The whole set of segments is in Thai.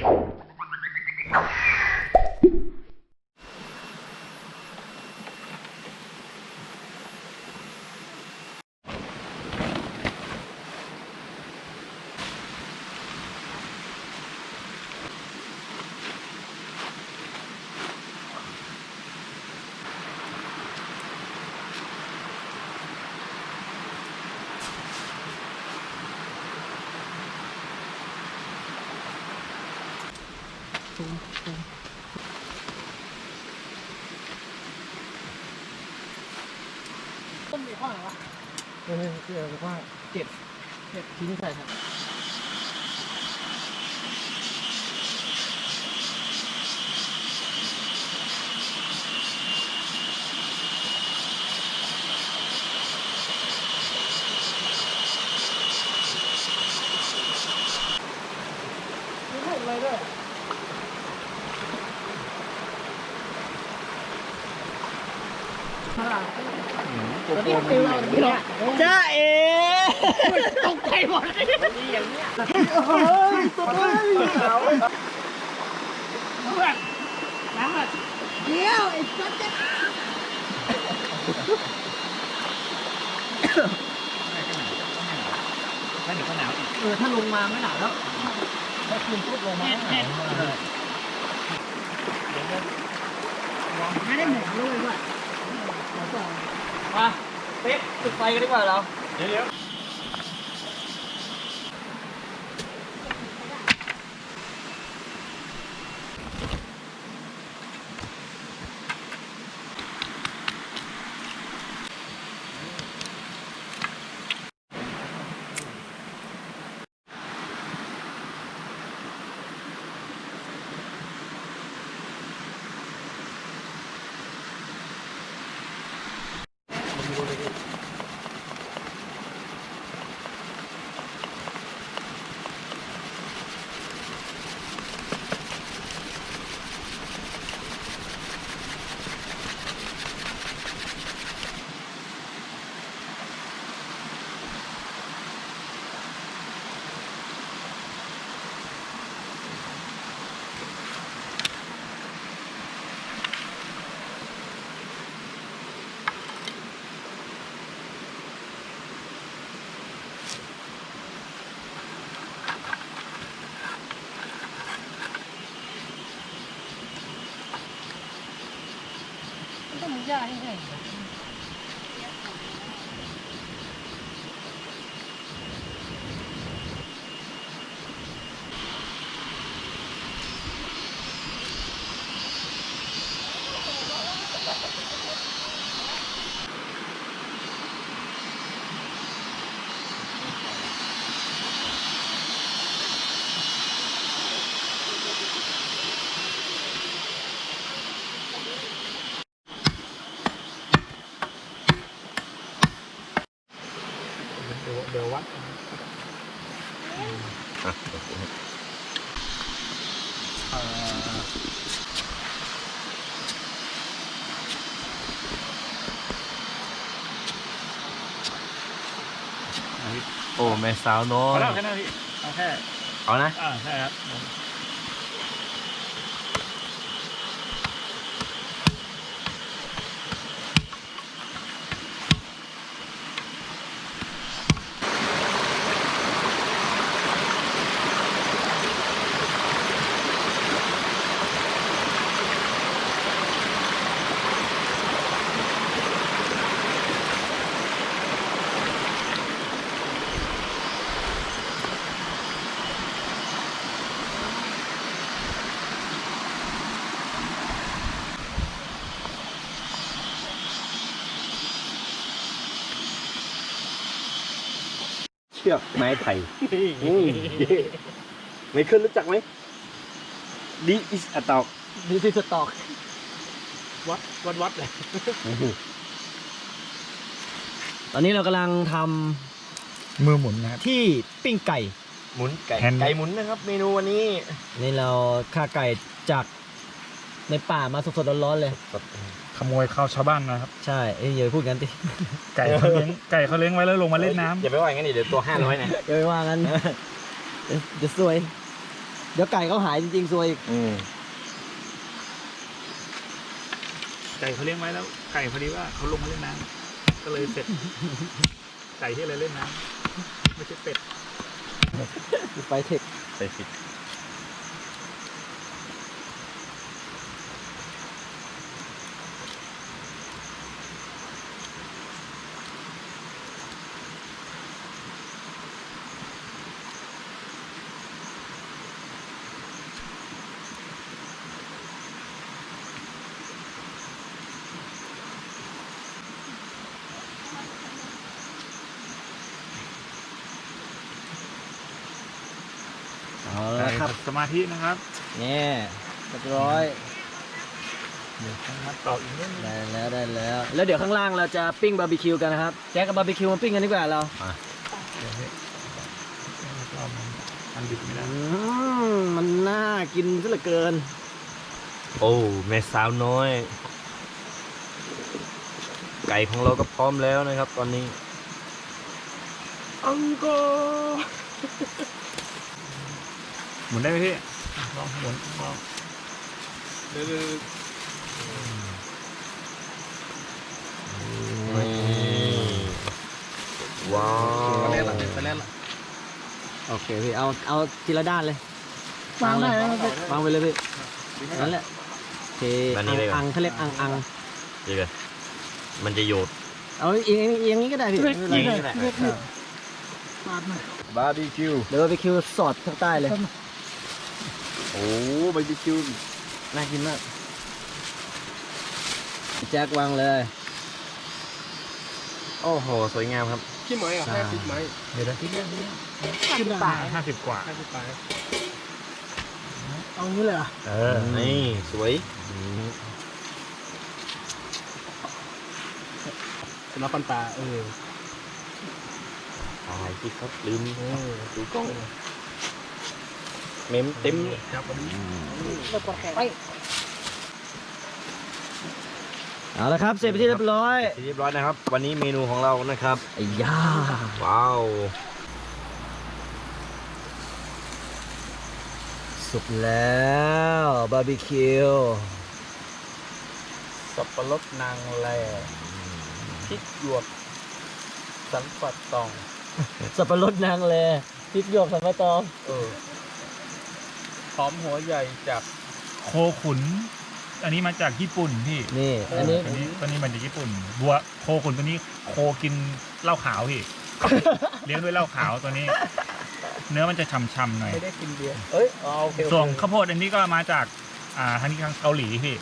you. ต้นมีข้อไหนวะเออเออว่าเจ็ดเจ็ดทิ้งใส่ครับ มีลูกอะไรด้วยมาตอนนี้ฟิวเราอย่างนี้หรอ จ้าเอ๋ ตกใจ หมดเลยอย่างเนี้ยเฮ้ยตัวเฮ้ยเพื่อนน้ำอะเดี๋ยวไอ้สัตว์จะไม่เดี๋ยวก็หนาวอีกเออถ้าลงมาไม่หนาวแล้วถ้าคืนปุ๊บลงมาไม่หนาวไม่ได้หมุนด้วยด้วยมาเป๊ะจุดไฟกันดีกว่าเรา เดี๋ยว เดี๋ยวต้องมียาให้แห้ง เดี๋ยวเดี๋ยววัดเอ่อ โอ้แม่สาวน้อพอยแล้วแค่นั้นพี่เอาแค่เอานะ อ่าใช่ครับ เชือกไม้ไผ่อืมไม่เคยรู้จักไหมดีอิสอะตอกดีที่สตอกวัดวัดวัดเลยตอนนี้เรากำลังทมือหมุนนะครับำที่ปิ้งไก่ หมุนไก่แฮนด์ ไก่หมุนนะครับ เมนูวันนี้นี่เราฆ่าไก่จากในป่ามาสดๆร้อนๆเลย ขโมยข้าวชาวบ้านนะครับ ใช่เอ้ยอย่าไปพูดกันดิไก่เขาเลี้ยงไก่เขาเลี้ยงไว้แล้วลงมาเล่นน้ำอย่าไปว่าอย่างนั้นดิเดี๋ยวตัวห้าร้อยนะอย่าไปว่างั้นเดี๋ยวเดี๋ยวซวย เดี๋ยวไก่เขาหายจริงๆซวยอีกอืมไก่เขาเลี้ยงไว้แล้ว ไก่พอดีว่าเขาลงมาเล่นน้ำก็เลยเสร็จ ไก่ที่อะไรเล่นน้ำไม่ใช่เป็ดไฟเทค ไปสิ เอาละครับ สมาธินะครับนี่เรียบร้อยนัดต่ออีกนิดนึงได้แล้วได้แล้ว แล้วเดี๋ยวข้างล่างเราจะปิ้งบาร์บีคิวกันนะครับแจ็คกับบาร์บีคิวมาปิ้งกันดีกว่าเราเดี๋ยวนี้ก็มันอันดิบไม่ได้อืมมันน่ากินซะเหลือเกิน โอ้แม่สาวน้อย ไก่ของเราก็พร้อมแล้วนะครับ ตอนนี้ อังกอ หมุนได้ไหมพี่ลองหมุนลองเดี๋ยวว้าวไปเล่นละไปเล่นละโอเคพี่เอาเอาทีละด้านเลยวางได้ไหมวางไปเลยพี่นั่นแหละโอเคแบบนี้เลยเหรออังๆเขาเรียกอังอังดีเลยมันจะโยดเอาเอียงเอียงนี้ก็ได้พี่ไม่เป็นไรยิงนี่แหละปาดหน่อยบาร์บีคิวเดี๋ยวบาร์บีคิวสอดข้างใต้เลย โอ้บาร์บีคิวน่ากินมากแจ็ควางเลย โอ้โห สวยงามครับ ขี้ไม้อะใช่แค่ติดไม้เดี๋ยวนะขึ้นได้ห้าสิบกว่า ห้าสิบปลายเอางี้เลยเหรอะเออ นี่ สวยสำหรับปันปลาเออตายที่ครับลืมดูกล้อง เมมเต็มครับวันนี้แล้วก็แข็งไปเอาละครับ เสร็จไปที่เรียบร้อยเรียบร้อยนะครับ วันนี้เมนูของเรานะครับ ไอ้ย่าว้าว สุกแล้วบาร์บีคิวสับปะรดนางแลพริกหยวก สันปัดตอง สับปะรดนางเลยพริกหยวกสัมปะตอง เออห อมหัวใหญ่จากโคขุน อันนี้มาจากญี่ปุ่นพี่นี่ อันนี้ ตัวนี้ตัวนี้มาจากญี่ปุ่น บัวโคขุนตัวนี้โคกินเหล้าขาวพี่ เลี้ยงด้วยเหล้าขาวตัวนี้ เนื้อมันจะช่ำๆหน่อย ไม่ได้กินเบียร์เอ้ยอ๋อโอเคโอเคส่วนข้าวโพดอันนี้ก็มาจากอ่าทางนี้ทางเกาหลีพี่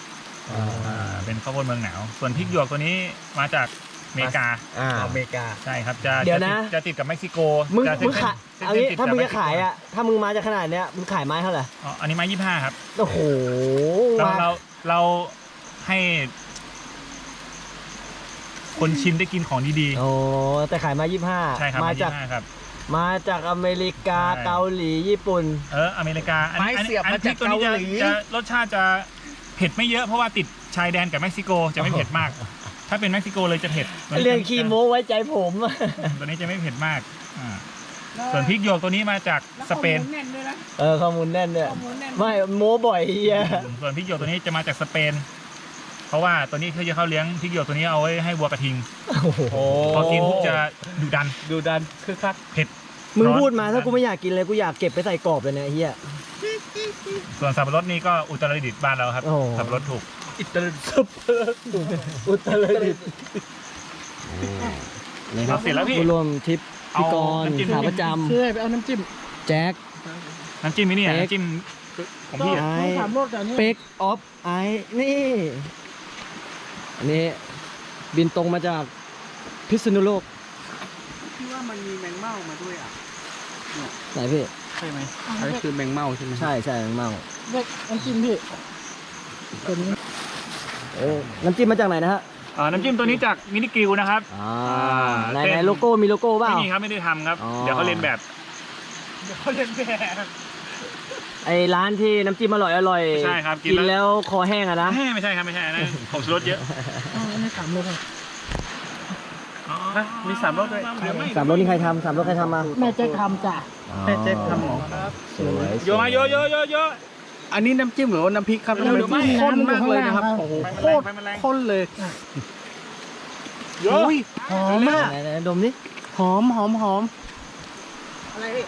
อ่าอ่าเป็นข้าวโพดเมืองหนาว ส่วนพริกหยวกตัวนี้มาจากอ เมริกา อ่า อเมริกา ใช่ครับ จะเดี๋ยวจะตินะจะติดกับเม็กซิโกมึงจะมึงเส้นขายเส้นเอางี้ติดถ้ามึงกับจะขายอะถ้ามึงมาจากขนาดเนี้ยมึงขายไม้เท่าไหร่อ๋ออันนี้ไม้ยี่ห้าครับโอ้โหเรามาเราเราให้ คนชิมได้กินของดีโอ้แต่ขายไม้ยี่ห้าๆ ใช่ครับมาไม้จากยี่ห้าครับ มาจากอเมริกาใช่ เกาหลีญี่ปุ่น เอออเมริกาอันไม้อันเสียบอันมาจากพริตัวนี้จะเกาหลี จะรสชาติจะเผ็ดไม่เยอะเพราะว่าติดชายแดนกับเม็กซิโกจะไม่เผ็ดมาก ถ้าเป็นเม็กซิโกเลยจะเผ็ดตัวนี้เรื่องคีโมไว้ใจผมตัวนี้จะไม่เผ็ดมากอ่าส่วนพริกหยวกตัวนี้มาจากสเปนแล้วข้อมูลแน่นด้วยนะเออข้อมูลแน่นเนี่ยข้อมูลแน่นไม่โมบ่อยเฮียส่วนพริกหยวกตัวนี้จะมาจากสเปน เพราะว่าตัวนี้เขาจะเข้าเลี้ยงพริกหยวกตัวนี้เอาไว้ให้วัวกระทิงโอ้โหพอกินปุ๊บจะดุดันดูดันคือคักเผ็ดมึงร้อนพูดมาถ้ากูไม่อยากกินเลยกูอยากเก็บไปใส่กรอบเลยเนี่ยเฮีย ส่วนสับปะรดนี่ก็อุตรดิตถ์บ้านเราครับ โอ้ สับปะรดถูก อิตาลีอุตรดิตถ์นี่ครับเสร็จแล้วพี่ ผู้รวมทริปพี่กรณ์เอาน้ำจิ้ม ขาประจเชื่อไปเอาน้ำจิ้มำแจ็ค น้ำจิ้มนี่เนี่ยเป๊ก น้ำจิ้มของก็พี่ไอ้ต้องถามรถแต่นี้ เป็กออฟไอนี่อันนี้บินตรงมาจากพิษณุโลกที่ว่ามันมีแมงเม่ามาด้วยอะไหนพี่ ใช่ไหมอันนี้คือแมงเม่าใช่ไหมใช่ใช่เมาเด็กน้ำจิ้มพี่ตัวนี้ เออน้ำจิ้มมาจากไหนนะฮะอ่าน้ำจิ้มตัวนี้จากมินิกิวนะครับ อ่าอ่าไหนเส้นไหนโลโก้มีโลโก้เปล่า ไม่มีครับไม่ได้ทำครับ อ๋อ เดี๋ยวเขาเรียนแบบ เดี๋ยวเขาเรียนแบบ ไอ้ร้านที่น้ำจิ้มอร่อยอร่อยใช่ครับกิกินนแล้ว แล้วคอแห้งอะนะ แม่ไม่ใช่ครับไม่ใช่อันนะผมชูรสเยอะอ๋ออันนี้ถามเลยค่ะอ๋อฮะมีสามรสด้วยเดี๋ยวไม่สามรถนี่ใครทำสามรถใครทำมาแม่เจ๊ทำจ้ะแม่เจ๊ทำหรอ สวย โยมาโยโยโยโย อันนี้น้ำจิ้มหรือว่าน้ำพริกครับเดี๋ยวเดี๋ยวไม่ข้นมากเลยนะครับโอ้โอ้โหโหโคตรข้นเลยโยอุ้ยหอมมากไหนไหนดมดิหอมหอมหอมอะไรพี่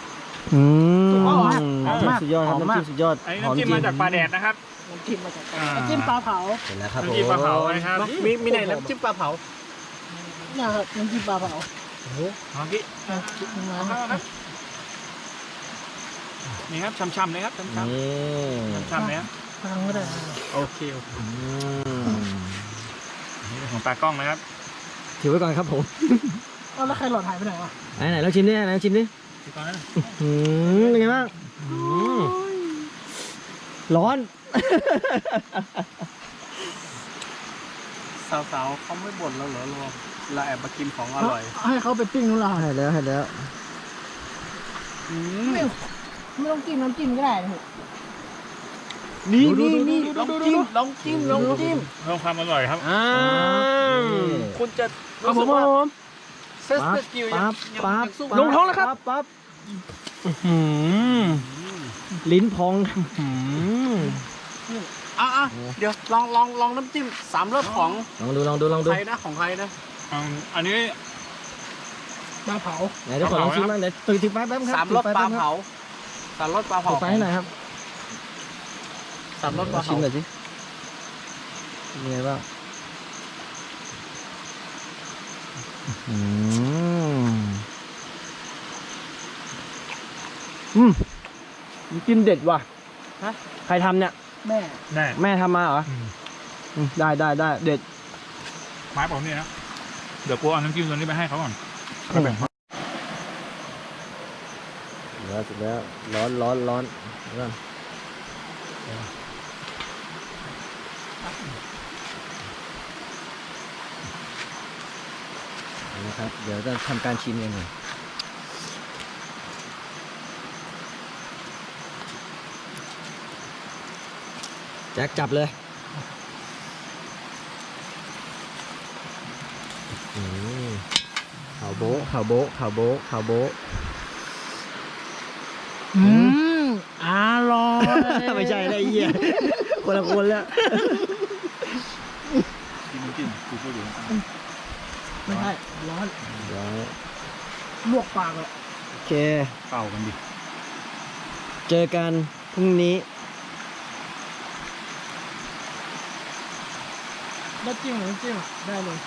อืมหอมมากหอมมากสุดยอดครับหอมมากน้ำจิ้มสุดยอดอันนี้หอมน้ำจิ้มจริงมาจากปลาแดดนะครับน้ำจิ้มมาจากอ่าน้ำจิ้มปลาเผาเห็นแล้วครับผมน้ำจิ้มปลาเผานะครับมีมีไหนน้ำจิ้มปลาเผาเนี่ยครับน้ำจิ้มปลาเผาเอาพี่อะคิดมาเอาครับ นี่ครับช่ำๆเลยครับช่ำนี่ๆช่ำๆเลยครับฟังก็ได้โอเคโอเคอืมนี่เป็นของตากล้องนะครับถือไว้ก่อนครับผมเอาแล้วใครหลอดหายไปไหนวะไหนไหนเราชิมดิไหนชิมดิพี่ก่อนนะอืมเป็นไงบ้างอืมร้อน สาวๆเขาไม่บ่นเราเหรอเราเราแอบมากินของอร่อย ให้เขาไปปิ้งนู่นละให้แล้วให้แล้วไม่ ไม่ต้องจิ้มน้ำจิ้มก็ได้นะพี่นี่นี่นี่ลองจิ้มลองจิ้มลองจิ้มเพิ่มความอร่อยครับอ่านี่คุณจะครับผมว่าผมเซสเตอร์กิวยังปั๊บยังปั๊บยังสู้ปั๊บลงท้องแล้วครับปั๊บปั๊บอื้อหือลิ้นพองอื้อหืออะอะเดี๋ยวลองลองลองน้ำจิ้มสามรสของลองดูลองดูลองดูใครนะของใครนะอืมอันนี้ปลาเผาไหนเดี๋ยวขอลองชิมบ้างเดี๋ยวตื่นถึงไฟแป๊บครับสามรสถือปไฟลาแป๊บครับเผา สามรสปลาถืเผาอไฟให้หน่อยครับสามรสปลอลางชิเผามหน่อยสิเป็นไงบ้างอืมอืมน้ำจิ้มเด็ดว่ะฮะ ใครทำเนี่ย แม่ แน่แม่ทำมาเหรออืมอืมได้ได้ได้เด็ด ไม้ผมนี่นะเดี๋ยวกูเอาน้ำจิ้มตัวนี้ไปให้เขาก่อนแล้วสุดแล้วร้อนร้อนร้อนรื่องนะครับ เดี๋ยวจะทำการชิมเองเลยแจ็คจับเลยอืมข่าวโบ๊ข่าวโบ๊ข่าวโบ๊ข่าวโบ๊ะ อืมอร่อย ไม่ใช่แล้วไอ้เหี้ยคนละคนแล้วกินน้ำจิ้มกูพูดอยู่ไม่ใช่ร้อนเดี๋ยวลวกปากเลยโอเคเป่ากันดิเจอกันพรุ่งนี้น้ำจิ้มหรือน้ำจิ้มได้เลย